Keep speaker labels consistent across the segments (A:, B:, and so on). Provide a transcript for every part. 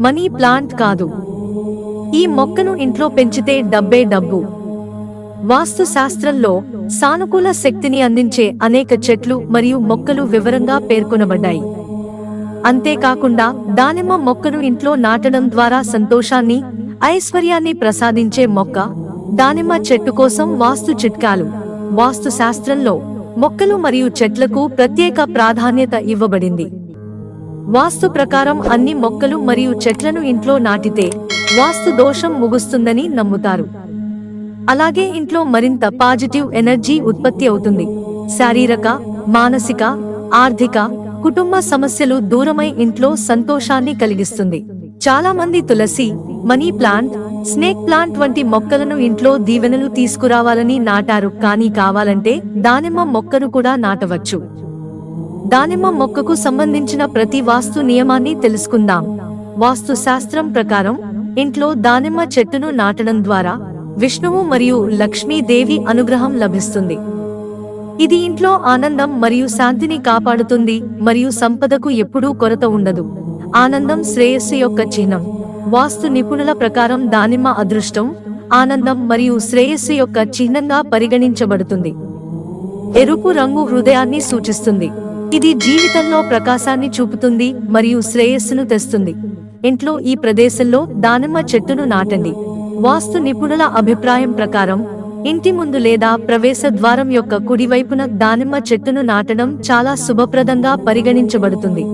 A: Money plant కాదు. ఈ మొక్కను ఇంట్లో పెంచితే డబ్బే డబ్బు. వాస్తు శాస్త్రంలో సానుకూల శక్తిని అందించే అనేక చెట్లు మరియు మొక్కలు వివరంగా పేర్కొనబడ్డాయి. అంతేకాకుండా దానిమ్మ మొక్కను ఇంట్లో నాటడం ద్వారా సంతోషాన్ని ఐశ్వర్యాన్ని ప్రసాదించే మొక్క దానిమ్మ చెట్టు కోసం వాస్తు చిట్కాలు. వాస్తు శాస్త్రంలో మొక్కలు మరియు చెట్లకు ప్రత్యేక ప్రాధాన్యత ఇవ్వబడింది. వాస్తు ప్రకారం అన్ని మొక్కలు మరియు చెట్లను ఇంట్లో నాటితే వాస్తు దోషం ముగుస్తుందని నమ్ముతారు. అలాగే ఇంట్లో మరింత పాజిటివ్ ఎనర్జీ ఉత్పత్తి అవుతుంది. శారీరక మానసిక ఆర్థిక కుటుంబ సమస్యలు దూరమై ఇంట్లో సంతోషాన్ని కలిగిస్తుంది. చాలా మంది తులసి మనీ ప్లాంట్ స్నేక్ ప్లాంట్ వంటి మొక్కలను ఇంట్లో దీవెనలు తీసుకురావాలని నాటారు. కానీ కావాలంటే దానిమ్మ మొక్కను కూడా నాటవచ్చు. దానిమ్మ మొక్కకు సంబంధించిన ప్రతి వాస్తు నియమాన్ని తెలుసుకుందాం. వాస్తు శాస్త్రం ప్రకారం ఇంట్లో దానిమ్మ చెట్టును నాటడం ద్వారా విష్ణువు మరియు లక్ష్మీదేవి అనుగ్రహం లభిస్తుంది. ఇది ఇంట్లో ఆనందం మరియు శాంతిని కాపాడుతుంది మరియు సంపదకు ఎప్పుడూ కొరత ఉండదు. ఆనందం శ్రేయస్సు యొక్క చిహ్నం. వాస్తు నిపుణుల ప్రకారం దానిమ్మ అదృష్టం ఆనందం మరియు శ్రేయస్సు యొక్క చిహ్నంగా పరిగణించబడుతుంది. ఎరుపు రంగు హృదయాన్ని సూచిస్తుంది. ఇది జీవితంలో ప్రకాశాన్ని చూపుతుంది మరియు శ్రేయస్సును తెస్తుంది. ఇంట్లో ఈ ప్రదేశంలో దానిమ్మ చెట్టును నాటండి. వాస్తు నిపుణుల అభిప్రాయం ప్రకారం ఇంటి ముందు లేదా ప్రవేశ ద్వారం యొక్క కుడివైపున దానిమ్మ చెట్టును నాటడం చాలా శుభప్రదంగా పరిగణించబడుతుంది.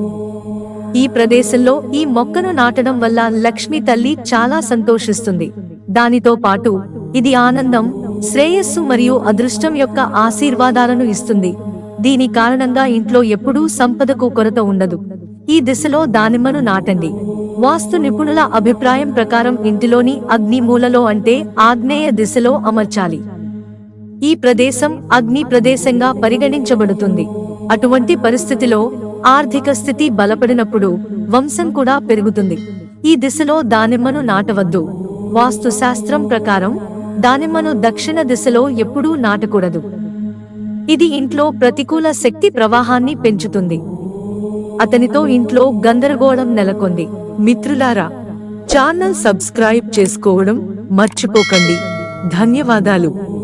A: ఈ ప్రదేశంలో ఈ మొక్కను నాటడం వల్ల లక్ష్మి తల్లి చాలా సంతోషిస్తుంది. దానితో పాటు ఇది ఆనందం శ్రేయస్సు మరియు అదృష్టం యొక్క ఆశీర్వాదాలను ఇస్తుంది. దీని కారణంగా ఇంట్లో ఎప్పుడూ సంపదకు కొరత ఉండదు. ఈ దిశలో దానిమ్మను నాటండి. వాస్తు నిపుణుల అభిప్రాయం ప్రకారం ఇంటిలోని అగ్ని మూలలో అంటే ఆగ్నేయ దిశలో అమర్చాలి. ఈ ప్రదేశం అగ్ని ప్రదేశంగా పరిగణించబడుతుంది. అటువంటి పరిస్థితిలో ఆర్థిక స్థితి బలపడినప్పుడు వంశం కూడా పెరుగుతుంది. ఈ దిశలో దానిమ్మను నాటవద్దు. వాస్తు శాస్త్రం ప్రకారం దానిమ్మను దక్షిణ దిశలో ఎప్పుడూ నాటకూడదు. ఇది ఇంట్లో ప్రతికూల శక్తి ప్రవాహాన్ని పెంచుతుంది. అతనితో ఇంట్లో గందరగోళం నెలకొంది. మిత్రులారా ఛానల్ సబ్స్క్రైబ్ చేసుకోవడం మర్చిపోకండి. ధన్యవాదాలు.